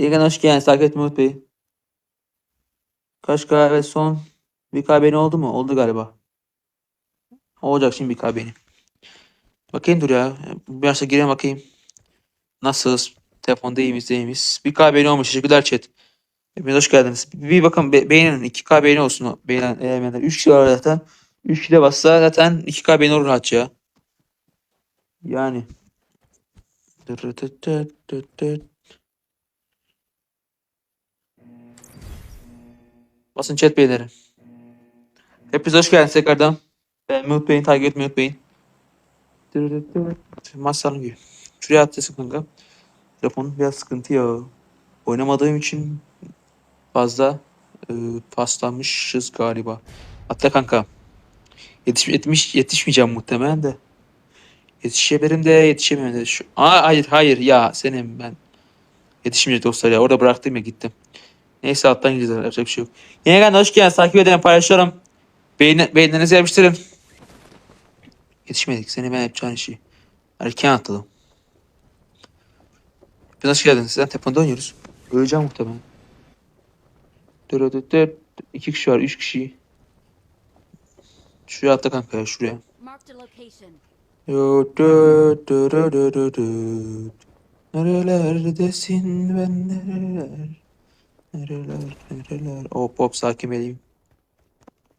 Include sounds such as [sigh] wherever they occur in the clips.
Yeniden hoş geldiniz. Takip etmeyi unutmayın. Kaç K ve son bir K beğeni oldu mu? Oldu galiba. Olacak şimdi bir K beğeni. Bakayım dur ya. Bir başta gireyim bakayım. Nasılsınız? Telefonda iyi miyiz değil miyiz? Bir K beğeni olmuş. Teşekkürler chat. Hepiniz hoş geldiniz. Bir bakın be beğenin. 2K beğeni olsun. Beğenen, beğenenler. 3 kişi var zaten. 3 kişi de bassa zaten 2K beğeni olur rahat ya. Yani. Basın chat beyleri. Hepiniz hoş geldiniz tekrardan. Beğenmeyi unutmayın, takip etmeyi unutmayın. Masalım gibi. Şuraya atlasın kanka. Telefonun biraz sıkıntı ya. Oynamadığım için fazla e, paslanmışız galiba. Hatta kanka. Yetiş, yetmiş, yetişmeyeceğim muhtemelen de. Yetişebilirim de yetişemiyorum de. Şu... Aa, hayır hayır ya senin ben. Yetişmeyecek dostlar ya. Orada bıraktım ya gittim. Neyse alttan gideceğiz. Yapacak bir şey yok. Yine geldi hoş geldiniz. Takip edin paylaşıyorum. Beğeni, beğenilerinizi yapıştırın. Yetişmedik. Seni ben yapacağın işi. Erken atladım. Biz hoş geldiniz. Sizden telefonda oynuyoruz. Öleceğim muhtemelen. Dur dur dur. İki kişi var. Üç kişi. Şuraya atla kanka ya. Şuraya. Nerelerdesin ben nereler? Nereler nereler? Hop hop sakin benim.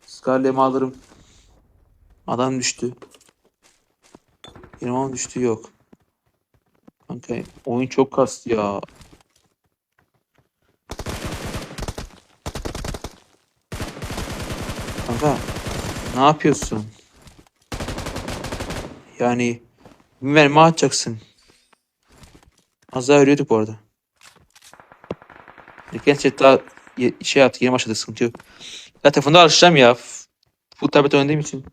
Scarlet'imi alırım. Adam düştü. Adam düştü yok. Kanka oyun çok kastı ya. Kanka ne yapıyorsun? Yani mermi atacaksın. Az daha ölüyorduk bu arada. Gençler daha şey yaptık yeni başladı sıkıntı yok. Ya telefonda alışacağım ya. Full tablet oynadığım için.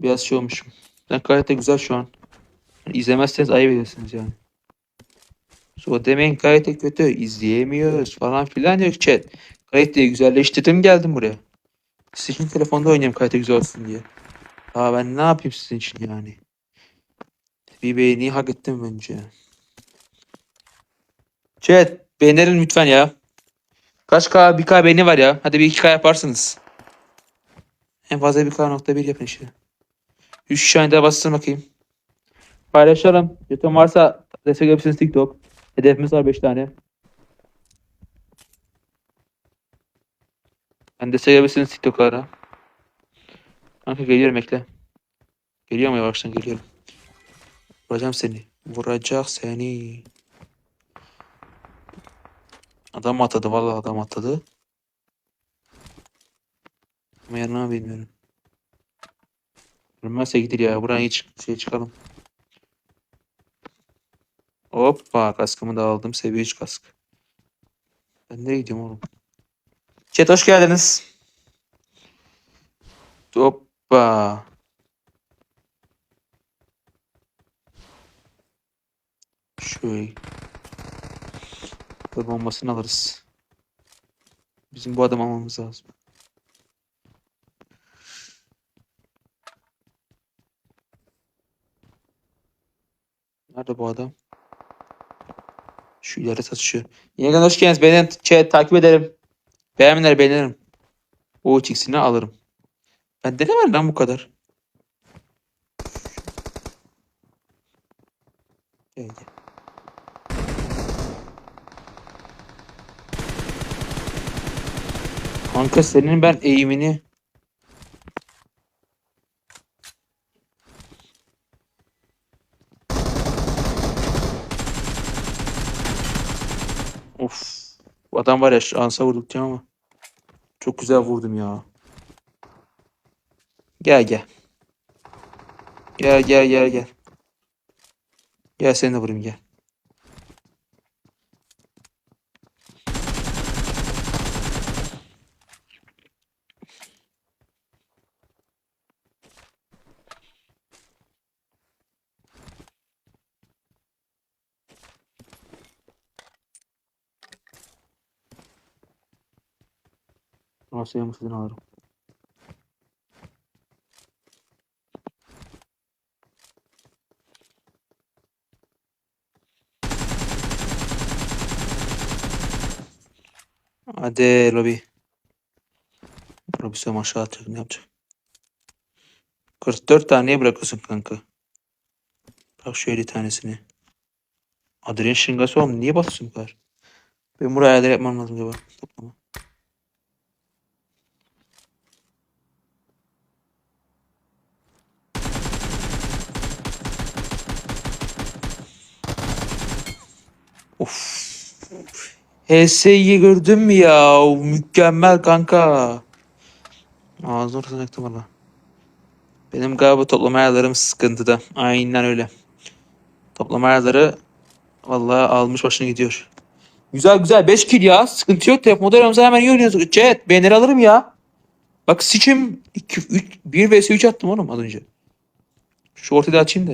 Biraz şey olmuşum. Ben gayet de güzel şu an. Yani izlemezseniz ayıp edersiniz yani. So demeyin gayet de kötü. izleyemiyoruz falan filan yok chat. Gayet de güzelleştirdim geldim buraya. Sizin için telefonda oynayayım gayet de güzel olsun diye. Aa ben ne yapayım sizin için yani. Bir beğeni hak ettim bence. Chat beğenelim lütfen ya. Kaç K? 1K beğeni var ya. Hadi bir 2K yaparsınız. En fazla 1K nokta bir yapın işte. 3 kişi aynı daha bassın bakayım. Paylaşalım. Jeton varsa destek yapıyorsunuz TikTok. Hedefimiz var 5 tane. Ben destek yapıyorsunuz TikTok'lara. Kanka geliyorum ekle. Geliyor mu yavaştan geliyorum. Vuracağım seni. Vuracak seni. Adam atladı vallahi adam atladı. Ama yanına bilmiyorum. Ölmezse gidir ya. Buradan hiç şey çıkalım. Hoppa kaskımı da aldım. Seviye 3 kask. Ben nereye gidiyorum oğlum? Chat hoş geldiniz. Hoppa. Şöyle. Dur bombasını alırız. Bizim bu adam almamız lazım. Nerede bu adam? Şu ileri satışıyor. Yeniden hoş geldiniz. Beni chat takip ederim. Beğenmeler beğenirim. O ikisini alırım. Bende ne var lan bu kadar? Gel. Kanka senin ben eğimini Of. Adam var ya şansa vurduk diye ama çok güzel vurdum ya. Gel gel. Gel gel gel gel. Gel seni de vurayım gel. Nasıl yamışsın alırım. Hadi lobi. Sen aşağı atacak ne yapacak? 44 taneye bırakıyorsun kanka. Bak şöyle tanesini. Adrian şıngası oğlum niye basıyorsun bu kadar? Ben buraya ayarlar yapmam lazım acaba. Toplama. Of. HS'yi gördün mü ya? Mükemmel kanka. Ağzını ortasına yaktım valla. Benim galiba toplama ayarlarım sıkıntıda. Aynen öyle. Toplama ayarları vallahi almış başını gidiyor. Güzel güzel 5 kill ya. Sıkıntı yok. Tep model Ramazan hemen iyi oynuyoruz. Chat beğenir alırım ya. Bak Sich'im 2 3 1 vs 3 attım oğlum az önce. Şu ortada açayım da.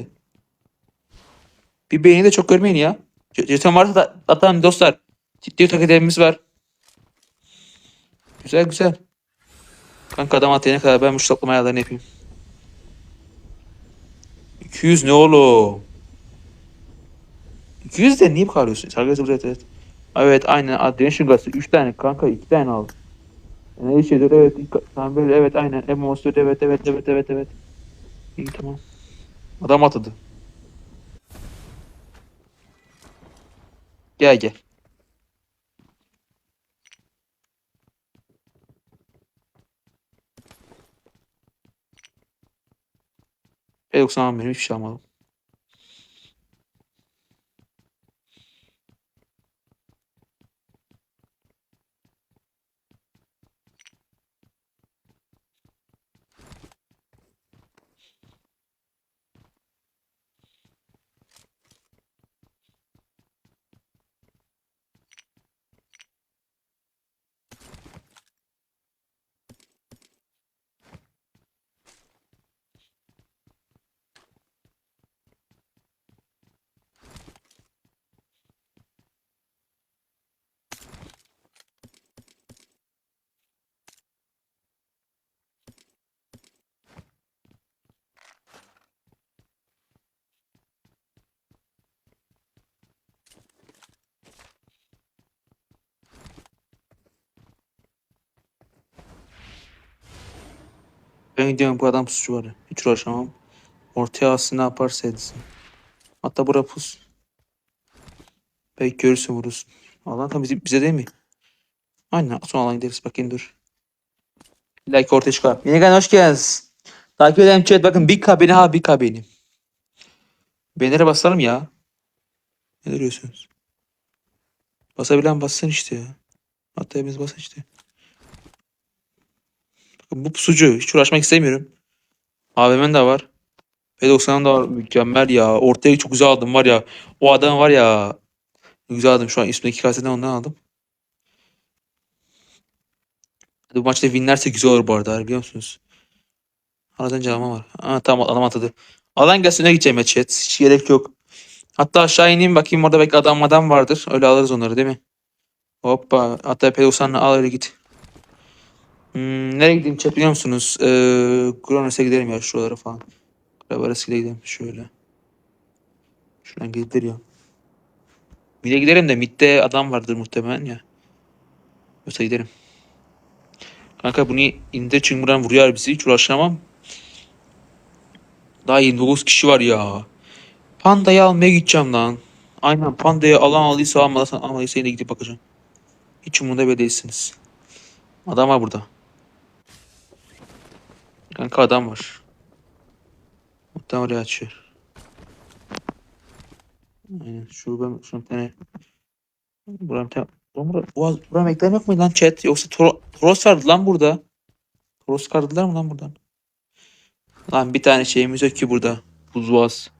Bir beğeni de çok görmeyin ya. Jeton varsa da atan dostlar. Ciddi takiplerimiz var. Güzel güzel. Kanka adam atlayana kadar ben bu toplama ayarlarını yapayım. 200 ne oğlum? 200 de niye bu kadar alıyorsun? Sargısı evet evet. Evet aynen Adrian Şırgası 3 tane kanka 2 tane aldı. Ne şeydir evet tamam böyle evet aynen Emosur evet evet evet evet evet. İyi tamam. Adam atadı. Gel gel. P90 benim hiçbir şey almadım. Ben gidiyorum bu adam suçu var. Hiç uğraşamam. Ortaya alsın ne yaparsa etsin. Hatta bura pus. Belki görürse vurursun. Alan tam bize, bize değil mi? Aynen son alan gideriz. Bakayım dur. Like ortaya çıkar. Yeni gelen hoş geldiniz. Takip edelim chat. Bakın bir kabini ha bir kabini. Beğenilere basalım ya. Ne diyorsunuz? Basabilen bassın işte ya. Hatta hepiniz basın işte. Bu pusucu. Hiç uğraşmak istemiyorum. AVM'nin de var. P90'ın da var. Mükemmel ya. Ortaya çok güzel aldım var ya. O adam var ya. Güzel aldım. Şu an üstündeki kaseden ondan aldım. Bu maçta winlerse güzel olur bu arada. Biliyor musunuz? Aradan canıma var. Ha, tamam adam atladı. Alan gelsin öne gideceğim ya chat. Hiç gerek yok. Hatta aşağı ineyim bakayım orada belki adam adam vardır. Öyle alırız onları değil mi? Hoppa. Hatta P90'la al öyle git. Hmm, nereye gideyim chat biliyor musunuz? Ee, Kronos'a gidelim ya şuralara falan. Kravarası'yla gidelim şöyle. Şuradan gidilir ya. Mid'e giderim de mid'de adam vardır muhtemelen ya. Yoksa giderim. Kanka bunu indir çünkü buradan vuruyor bizi. Hiç uğraşamam. Daha 29 kişi var ya. Panda'yı almaya gideceğim lan. Aynen Panda'yı alan aldıysa almadıysa almadıysa yine gidip bakacağım. Hiç umurunda bile değilsiniz. Adam var burada. Kanka adam var. Muhtemelen oraya açıyor. Aynen şu ben şunu tane Buram bir tane Buram, ekran yok mu lan chat? Yoksa Toro, Toros vardı lan burada. Toros kardılar mı lan buradan? Lan bir tane şeyimiz yok ki burada. Buzboğaz.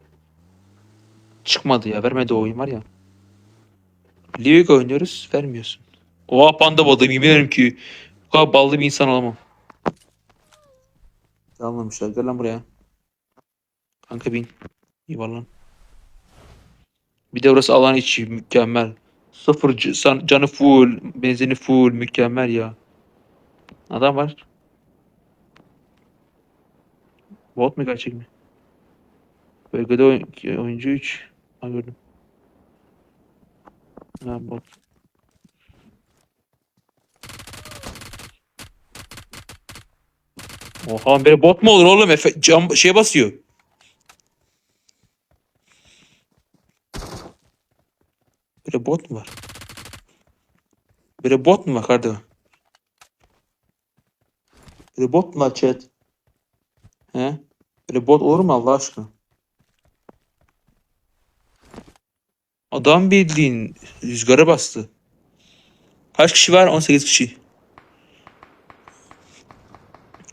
Çıkmadı ya. Vermedi o oyun var ya. Livik oynuyoruz. Vermiyorsun. Oha panda balığım. Yemin ki bu kadar ballı bir insan olamam. Almamışlar. Gel lan buraya. Kanka bin. İyi var lan. Bir de burası alan içi. Mükemmel. Sıfır canı full. Benzini full. Mükemmel ya. Adam var. Bot mu gerçek mi? Bölgede oyun- oyuncu 3. Ha gördüm. Ha bot. Oha böyle bot mu olur oğlum? Efe, cam şeye basıyor. Böyle bot mu var? Böyle bot mu var kardeşim? Böyle bot mu var chat? He? Böyle bot olur mu Allah aşkına? Adam bildiğin rüzgara bastı. Kaç kişi var? 18 kişi.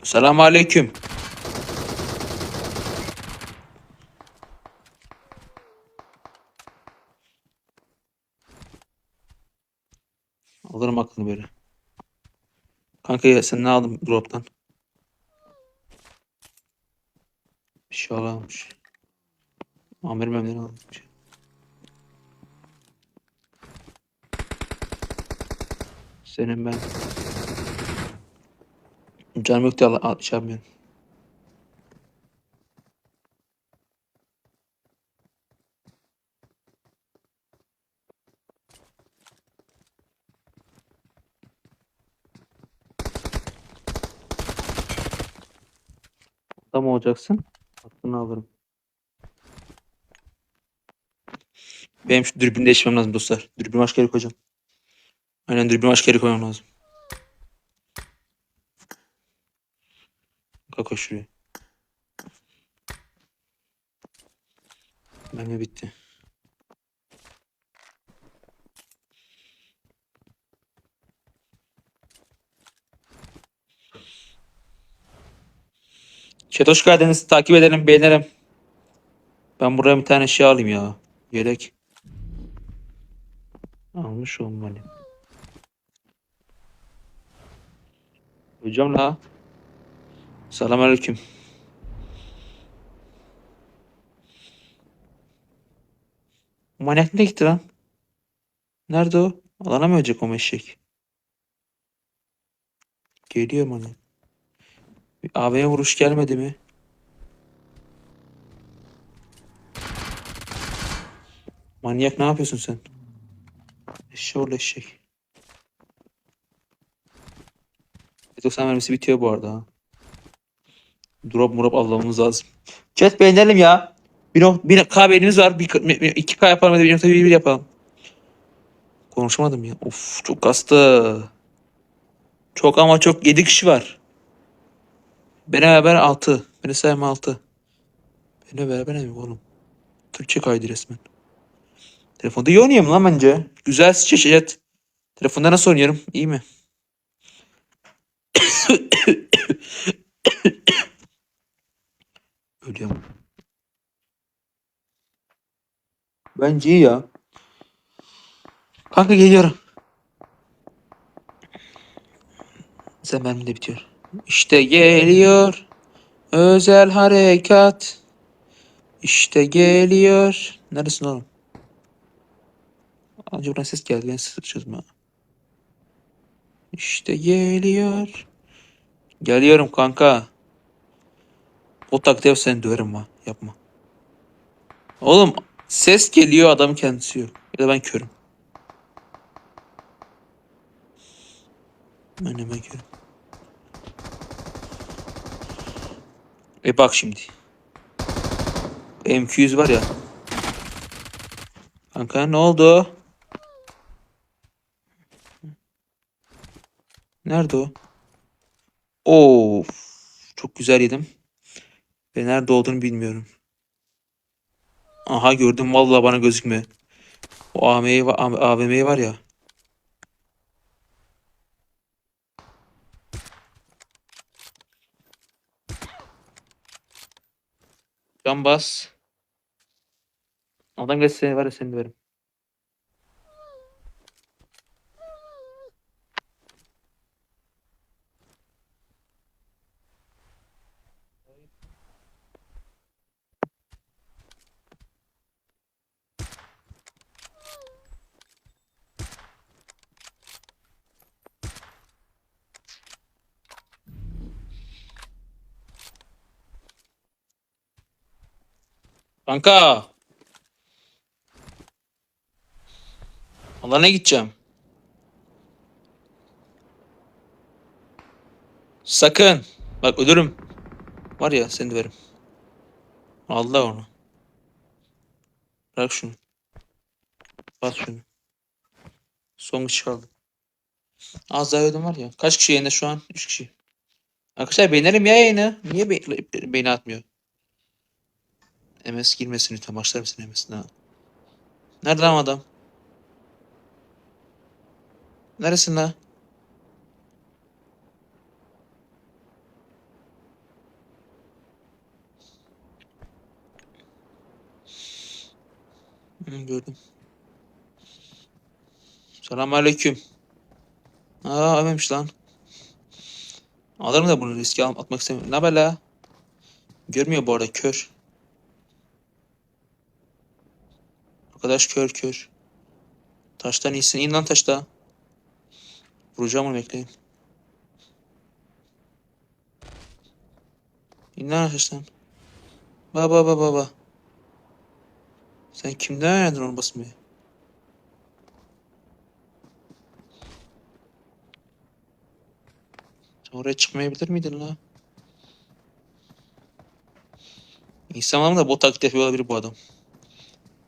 Selamun aleyküm. Alırım aklını böyle. Kanka ya sen ne aldın drop'tan? Bir şey alamamış. Amirim memnun almış. Senin ben. Canım yok diye şey yapmıyorum. Adam olacaksın. Aklını alırım. Benim şu dürbünü değişmem lazım dostlar. Dürbünü başka yere koyacağım. Aynen dürbünü başka yere koymam lazım. Kalk şuraya. Mermi bitti. Chat hoş geldiniz. Takip edelim, beğenelim. Ben buraya bir tane şey alayım ya. Yelek. Almış olmalı. Hocam la. Selamünaleyküm. Manyak nereye gitti lan? Nerede o? Alana mı ölecek o eşek? Geliyor. Bir AV'ye vuruş gelmedi mi? Manyak ne yapıyorsun sen? Eşek oğlu eşek. 90 mermisi bitiyor bu arada. ha. Drop murop almamız lazım. Chat beğenelim ya. Bir, nok bir K beğenimiz var. Bir, bir, 2K yapalım hadi 1.1 yapalım. Konuşamadım ya. Of çok hasta. Çok ama çok 7 kişi var. Beni beraber 6. Beni sayma 6. Beni beraber ne mi oğlum? Türkçe kaydı resmen. Telefonda iyi oynuyorum lan bence. Güzel çeşit. Telefonda nasıl oynuyorum? İyi mi? [coughs] Ölüyorum. Bence iyi ya. Kanka geliyorum. Sen benim bitiyor. İşte geliyor. Özel harekat. İşte geliyor. Neresin oğlum? Anca buradan ses geldi. Ben sıçrayım ha. İşte geliyor. Geliyorum kanka. O taktiğe seni döverim ha. Yapma. Oğlum ses geliyor adam kendisi yok. Ya da ben körüm. Ben hemen körüm. E bak şimdi. M200 var ya. Kanka ne oldu? Nerede o? Of. Çok güzel yedim. Ve nerede olduğunu bilmiyorum. Aha gördüm vallahi bana gözükmüyor. O AVM'yi var, AVM'yi var ya. Can bas. Adam geçse var ya seni döverim. Kanka. Alana gideceğim. Sakın. Bak ölürüm. Var ya seni döverim. Allah onu. Bırak şunu. Bas şunu. Son kişi kaldı. Az daha ödüm var ya. Kaç kişi yayında şu an? 3 kişi. Arkadaşlar beğenelim ya yayını. Niye be beğeni atmıyor? MS girmesin lütfen. Başlar mısın MS'ine? Nerede lan adam? Neresin lan? Hı, gördüm. Selamünaleyküm. Aa ölmemiş lan. Alırım da bunu riske atmak istemiyorum. Ne haber la? Görmüyor bu arada kör. Arkadaş kör kör. Taştan iyisin. İn lan taşta. Vuracağım onu bekleyin. İn lan taştan. Baba baba baba. Sen kimden öğrendin onu basmayı? Oraya çıkmayabilir miydin la? İnsanların da bot taklit yapıyor olabilir bu adam.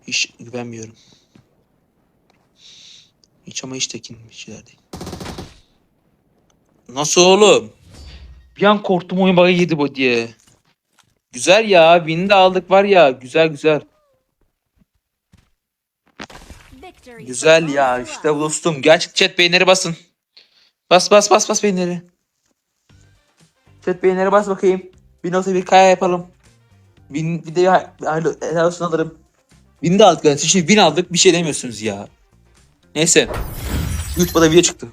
Hiç güvenmiyorum. Hiç ama hiç tekin bir şeyler değil. Nasıl oğlum? Bir an korktum oyun bug'a yedi bu diye. Güzel ya. Win'i de aldık var ya. Güzel güzel. Güzel ya. işte dostum. Gerçek chat beğenileri basın. Bas bas bas bas beğenileri. Chat beğenileri bas bakayım. 1.1 kaya yapalım. Win videoyu hay- hayırlı helal olsun alırım. Win de aldık. Siz Şimdi win aldık bir şey demiyorsunuz ya. Neyse. YouTube'da video çıktı.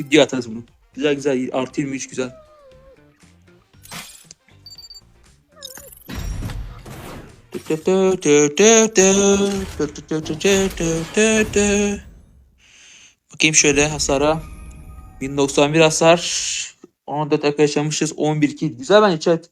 Video atarız bunu. Güzel güzel. Artı 23 güzel. Bakayım şöyle hasara. 1091 hasar. 14 dakika yaşamışız. 11 kill. Güzel bence chat.